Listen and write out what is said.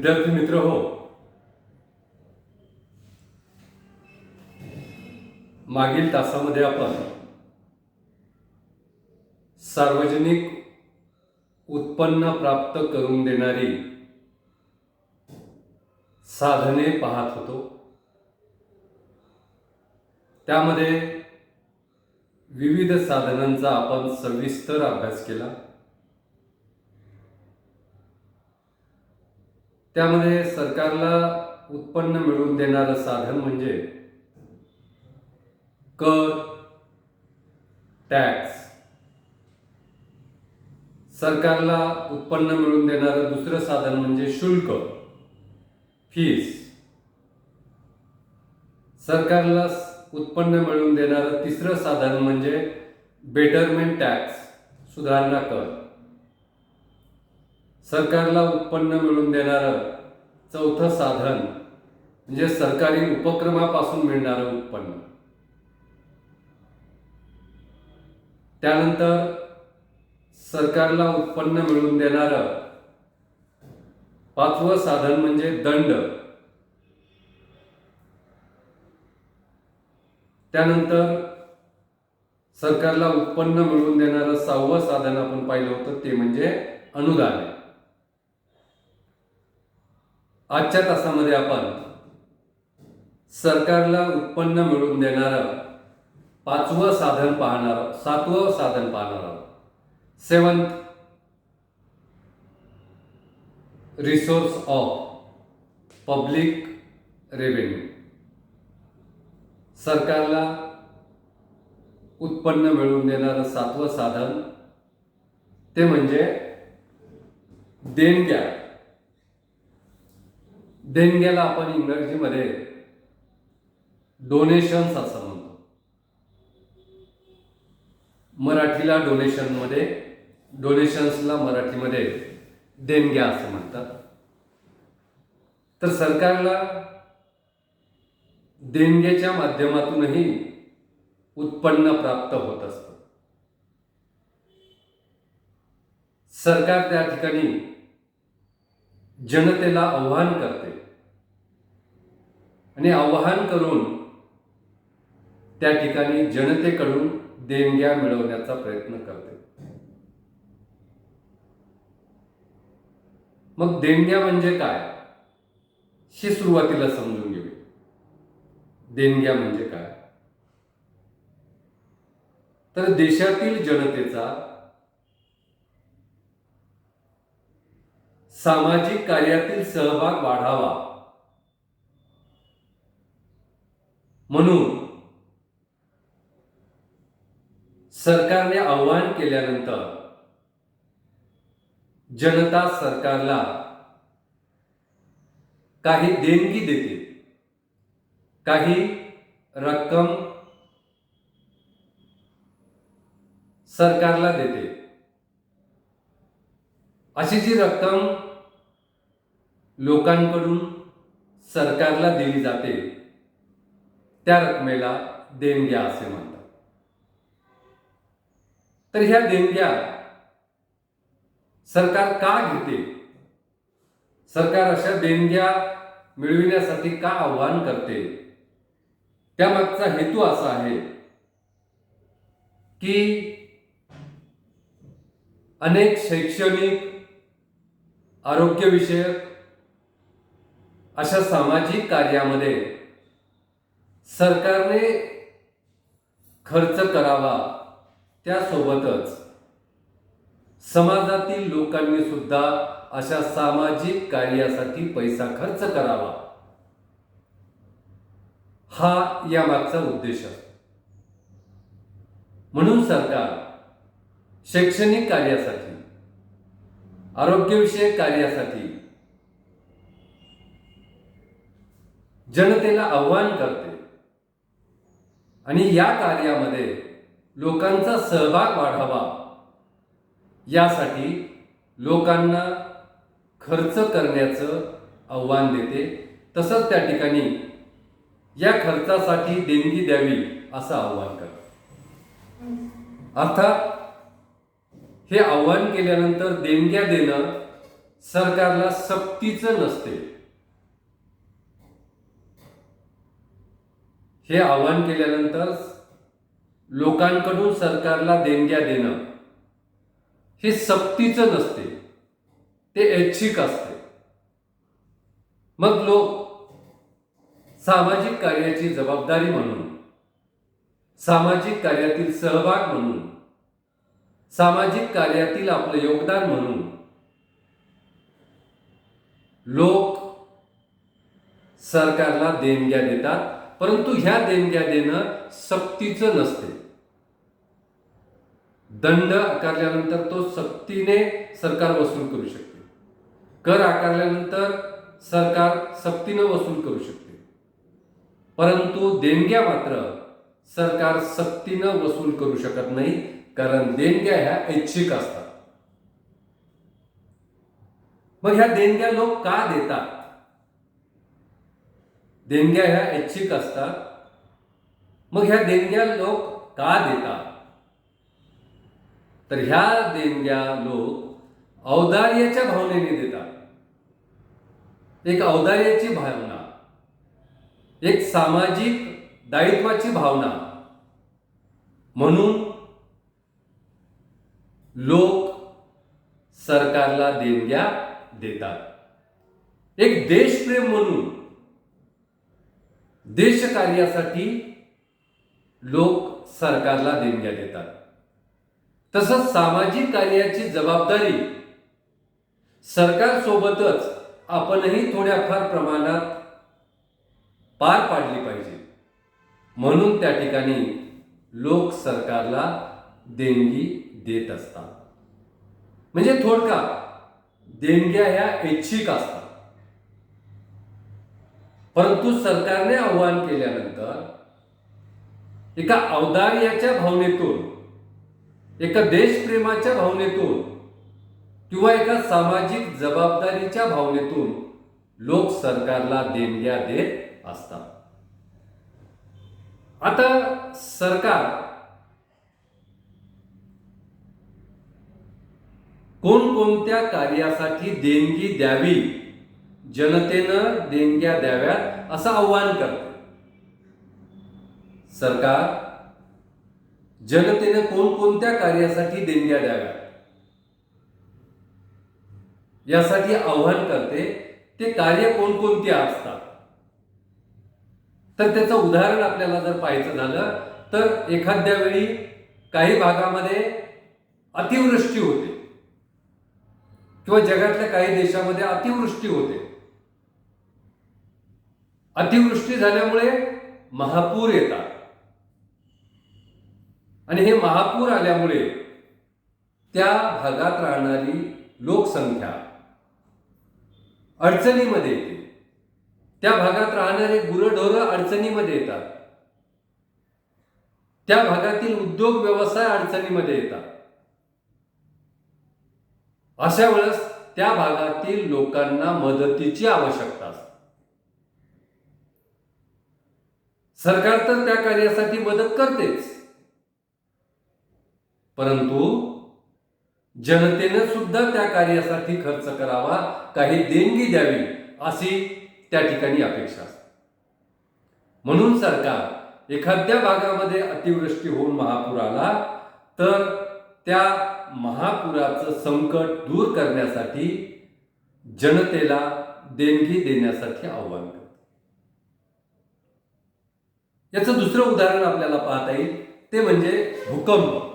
विद्यार्थी मित्र हो. मागील तासामध्ये आपण सार्वजनिक उत्पन्न प्राप्त करून देणारी साधने पाहत होतो. त्यामध्ये विविध साधनांचा आपण सविस्तर अभ्यास केला. त्यामध्ये सरकारला उत्पन्न मिळवून देणारं साधन म्हणजे कर टॅक्स. सरकारला उत्पन्न मिळवून देणारं दुसरं साधन म्हणजे शुल्क फीस सरकारला उत्पन्न मिळवून देणारं तिसरं साधन म्हणजे बेटरमेंट टॅक्स सुधारणा कर. सरकारला उत्पन्न मिळवून देणारं चौथं साधन म्हणजे सरकारी उपक्रमापासून मिळणारं उत्पन्न. त्यानंतर सरकारला उत्पन्न मिळवून देणारं पाचवं साधन म्हणजे दंड. त्यानंतर सरकारला उत्पन्न मिळवून देणारं सहावं साधन आपण पाहिलं होतं ते म्हणजे अनुदान. आजच्या तासामध्ये आपण सरकारला उत्पन्न मिळवून देणारं पाचवं साधन पाहणार सातवं साधन पाहणार आहोत. Seventh resource of public revenue. सरकारला उत्पन्न मिळवून देणारं सातवं साधन ते म्हणजे देणग्या. देणग्याला आपण इंग्रजीमध्ये डोनेशन्स असं म्हणतो. मराठीला डोनेशनमध्ये डोनेशन्सला मराठीमध्ये देणग्या असं म्हणतात. तर सरकारला देणग्याच्या माध्यमातूनही उत्पन्न प्राप्त होत असतं. सरकार त्या ठिकाणी जनतेला आव्हान करते. आणि आवाहन करून त्या ठिकाणी जनतेकडून देणग्या मिळवण्याचा प्रयत्न करते. मग देणग्या म्हणजे काय? ही सुरुवातीला समजून घेऊ देणग्या म्हणजे काय? तर देशातील जनतेचा सामाजिक कार्यातील सहभाग वाढावा. म्हणून सरकारने आव्हान केल्यानंतर जनता सरकारला काही देणगी देते. काही रक्कम सरकारला देते. अशी जी रक्कम लोकांकडून सरकारला दिली जाते. त्या रकमेला देणग्या असे म्हणतात. तर ह्या देणग्या सरकार का घेते? सरकार अशा देणग्या मिळविण्यासाठी का आव्हान करते? त्यामागचा हेतू असा आहे की अनेक शैक्षणिक आरोग्यविषयक अशा सामाजिक कार्यामध्ये सरकारने खर्च करावा त्यासोबतच समाजातील लोकांनी सुद्धा अशा सामाजिक कार्यासाठी पैसा खर्च करावा. हा यामागचा उद्देश असतो. म्हणून सरकार शैक्षणिक कार्यासाठी आरोग्यविषयक कार्यासाठी जनतेला आव्हान करते. आणि या कार्यामध्ये लोकांचा सहभाग वाढावा. यासाठी लोकांना खर्च करण्याचं आव्हान देते. तसंच त्या ठिकाणी या खर्चासाठी देणगी द्यावी असं आव्हान करते. अर्थात हे आव्हान केल्यानंतर देणग्या देणं सरकारला सक्तीचं नसते. हे आवाहन केल्यानंतर लोकांकडून सरकारला देणग्या देणं हे सक्तीचं नसते. ते ऐच्छिक असते. मग लोक सामाजिक कार्याची जबाबदारी म्हणून सामाजिक कार्यातील सहभाग म्हणून सामाजिक कार्यातील आपलं योगदान म्हणून लोक सरकारला देणग्या देतात. परंतु ह्या देणग्या देणं सक्तीचं नसते. दंड आकारल्यानंतर तो सक्तीने सरकार वसूल करू शकते. कर आकारल्यानंतर सरकार सक्तीनं वसूल करू शकते. परंतु देणग्या मात्र सरकार सक्तीनं वसूल करू शकत नाही कारण देणग्या ह्या ऐच्छिक असतात. मग ह्या देणग्या लोक का देतात? देणग्या ह्या ऐच्छिक असतात. मग ह्या देणग्या लोक का देतात? तर ह्या देणग्या लोक औदार्याच्या भावनेने देतात. एक औदार्याची भावना एक सामाजिक दायित्वाची भावना. म्हणून लोक सरकारला देणग्या देतात. एक देशप्रेम म्हणून देशकार्यासाठी लोक सरकारला देणग्या देतात. तसंच सामाजिक कार्याची जबाबदारी सरकारसोबतच आपणही थोड्याफार प्रमाणात पार पाडली पाहिजे. म्हणून त्या ठिकाणी लोक सरकारला देणगी देत असतात. म्हणजे थोडका देणग्या ह्या ऐच्छिक असतात. परंतु सरकारने आवाहन केल्यानंतर एका औदार्याच्या भावनेतून एका देशप्रेमाच्या भावनेतून किंवा एका सामाजिक जबाबदारीच्या भावनेतून लोक सरकारला देणग्या देत असतात. आता सरकार कोणकोणत्या कार्यासाठी देणगी द्यावी जनतेनं देणग्या द्याव्यात असं आव्हान करते. सरकार जनतेनं कोणकोणत्या कार्यासाठी देणग्या द्याव्यात? यासाठी आव्हान करते ते कार्य कोणकोणती असतात? तर त्याचं उदाहरण आपल्याला जर पाहायचं झालं तर एखाद्या वेळी काही भागामध्ये अतिवृष्टी होते. किंवा जगातल्या काही देशामध्ये अतिवृष्टी होते. अतिवृष्टी झाल्यामुळे महापूर येतात. आणि हे महापूर आल्यामुळे त्या भागात राहणारी लोकसंख्या अडचणीमध्ये येते. त्या भागात राहणारे गुरढोरं अडचणीमध्ये येतात. त्या भागातील उद्योग व्यवसाय अडचणीमध्ये येतात. अशा वेळेस त्या भागातील लोकांना मदतीची आवश्यकता असते. सरकार तर त्या कार्यासाठी मदत करतेच. परंतु जनतेनं सुद्धा त्या कार्यासाठी खर्च करावा काही देणगी द्यावी अशी त्या ठिकाणी अपेक्षा असते. म्हणून सरकार एखाद्या भागामध्ये अतिवृष्टी होऊन महापूर आला तर त्या महापुराचं संकट दूर करण्यासाठी जनतेला देणगी देण्यासाठी आव्हान करते याचं दुसरं उदाहरण आपल्याला पाहता येईल. ते म्हणजे भूकंप.